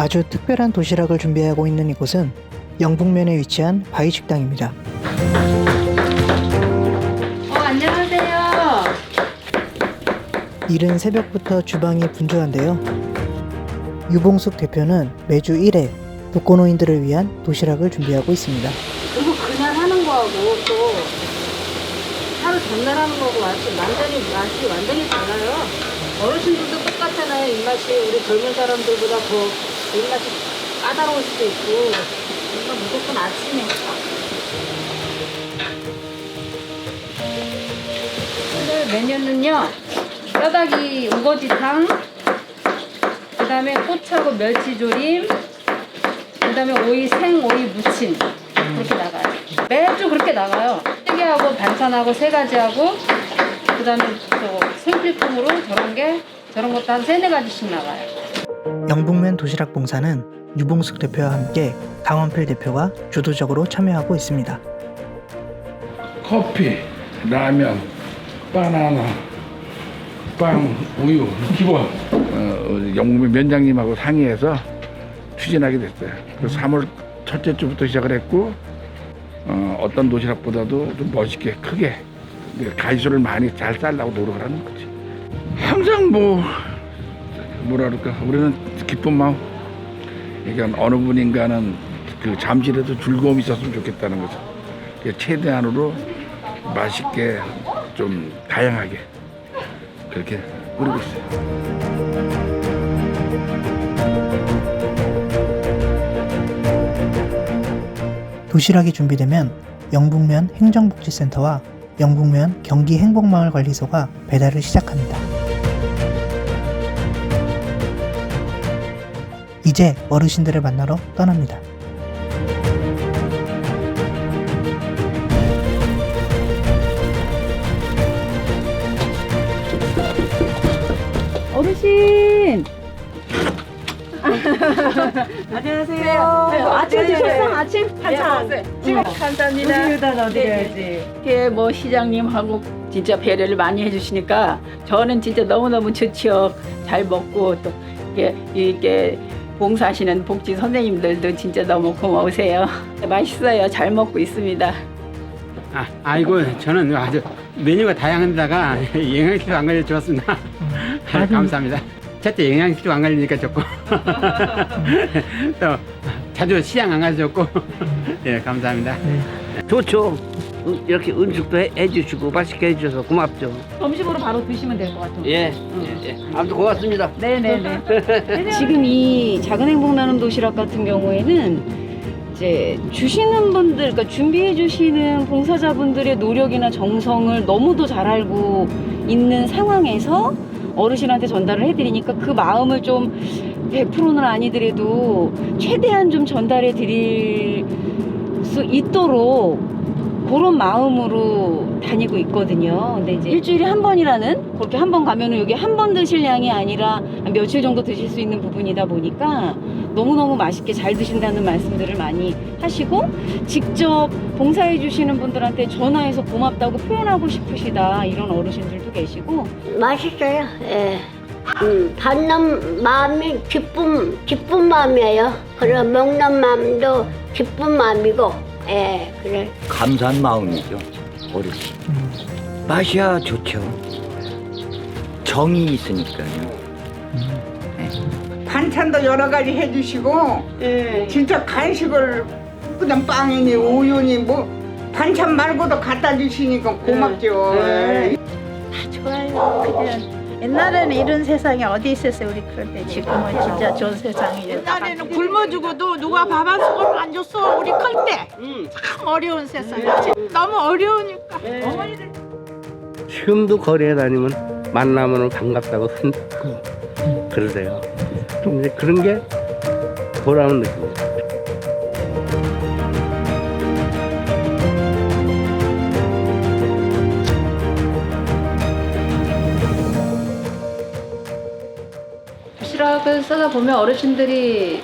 아주 특별한 도시락을 준비하고 있는 이곳은 영북면에 위치한 바위 식당입니다. 어, 안녕하세요. 이른 새벽부터 주방이 분주한데요. 유봉숙 대표는 매주 1회 독거노인들을 위한 도시락을 준비하고 있습니다. 이거 그냥 하는 거하고 또 하루 전날 하는 거하고 맛이 완전히 맛이 완전히 달라요. 어르신들도 똑같잖아요. 입맛이 우리 젊은 사람들보다 더 입맛이 까다로울 수도 있고 이거 무조건 아침에. 오늘 메뉴는요 뼈다귀 우거지탕 그 다음에 꽃하고 멸치조림 그 다음에 오이 생오이 무침. 그렇게 나가요. 매주 그렇게 나가요. 찌개하고 반찬하고 세 가지 하고 그 다음에 또 생필품으로 저런 게 저런 것도 한 세네 가지씩 나가요 영북면 도시락 봉사는 유봉숙 대표와 함께 강원필 대표가 주도적으로 참여하고 있습니다. 커피, 라면, 바나나, 빵, 우유 기본 어, 영국민 면장님하고 상의해서 추진하게 됐어요. 그래서 3월 첫째 주부터 시작을 했고 어, 어떤 도시락보다도 좀 멋있게 크게 가지수를 많이 잘 쌀라고 노력을 하는 거지. 항상 뭐 뭐라 그럴까 우리는 기쁜 마음. 그러니까 어느 분인가는 그 잠시라도 즐거움이 있었으면 좋겠다는 거죠. 그래서 최대한으로 맛있게 좀 다양하게 그렇게 꾸리고 있어요. 도시락이 준비되면 영북면 행정복지센터와 영북면 경기행복마을관리소가 배달을 시작합니다. 이제 어르신들을 만나러 떠납니다. 어르신! 안녕하세요. 아침 드셨어? 아침 반찬. 지금 감사합니다. 우유다 넣어드려야지. 이렇게 뭐 시장님하고 진짜 배려를 많이 해주시니까 저는 진짜 너무너무 좋지요. 잘 먹고 또 이렇게, 이렇게 봉사하시는 복지 선생님들도 진짜 너무 고마우세요. 맛있어요. 잘 먹고 있습니다. 아, 아이고 저는 아주 메뉴가 다양한데다가 영양실조 안 걸려 좋았습니다. 감사합니다. 첫째 영양실조 안 걸리니까 좋고 또 자주 시장 안 가서 좋고 예 감사합니다. 좋죠. 음, 이렇게 음식도 해, 해주시고 맛있게 해주셔서 고맙죠. 점심으로 바로 드시면 될 것 같아요 예, 예, 예. 아무튼 고맙습니다. 네네네 지금 이 작은 행복 나눔 도시락 같은 경우에는 이제 주시는 분들, 그러니까 준비해 주시는 봉사자분들의 노력이나 정성을 너무도 잘 알고 있는 상황에서 어르신한테 전달을 해드리니까 그 마음을 좀 100%는 아니더라도 최대한 좀 전달해 드릴 수 있도록 그런 마음으로 다니고 있거든요. 근데 이제 일주일에 한 번이라는 그렇게 한 번 가면은 여기 한번 드실 양이 아니라 한 며칠 정도 드실 수 있는 부분이다 보니까 너무너무 맛있게 잘 드신다는 말씀들을 많이 하시고 직접 봉사해 주시는 분들한테 전화해서 고맙다고 표현하고 싶으시다 이런 어르신들도 계시고 맛있어요. 예. 음, 받는 마음이 기쁨, 기쁜 마음이에요. 그리고 먹는 마음도 기쁜 마음이고, 예, 그래. 감사한 마음이죠. 어르신. 맛이야 좋죠. 정이 있으니까요. 반찬도 여러 가지 해주시고 진짜 간식을 그냥 빵이니 우유니 뭐 반찬 말고도 갖다 주시니까 고맙죠. 예. 좋아요. 그냥 옛날에는 이런 세상이 어디 있었어요 우리 그럴 때 지금은 진짜 좋은 세상이에요. 옛날에는 굶어 죽어도 누가 밥 한 숟갈 안 줬어 우리 클 때. 참 어려운 세상이지. 너무 어려우니까. 어머니들 지금도 거리에 다니면 만나면 반갑다고 손 잡고 그러세요. 좀 이제 그런 게 보람은 느끼고. 도시락을 싸다 보면 어르신들이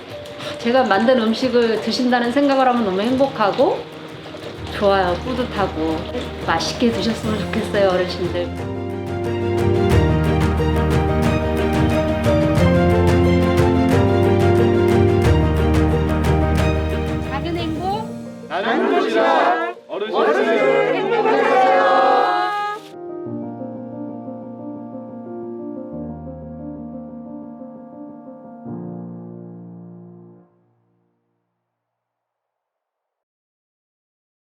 제가 만든 음식을 드신다는 생각을 하면 너무 행복하고 좋아요 뿌듯하고 맛있게 드셨으면 좋겠어요 어르신들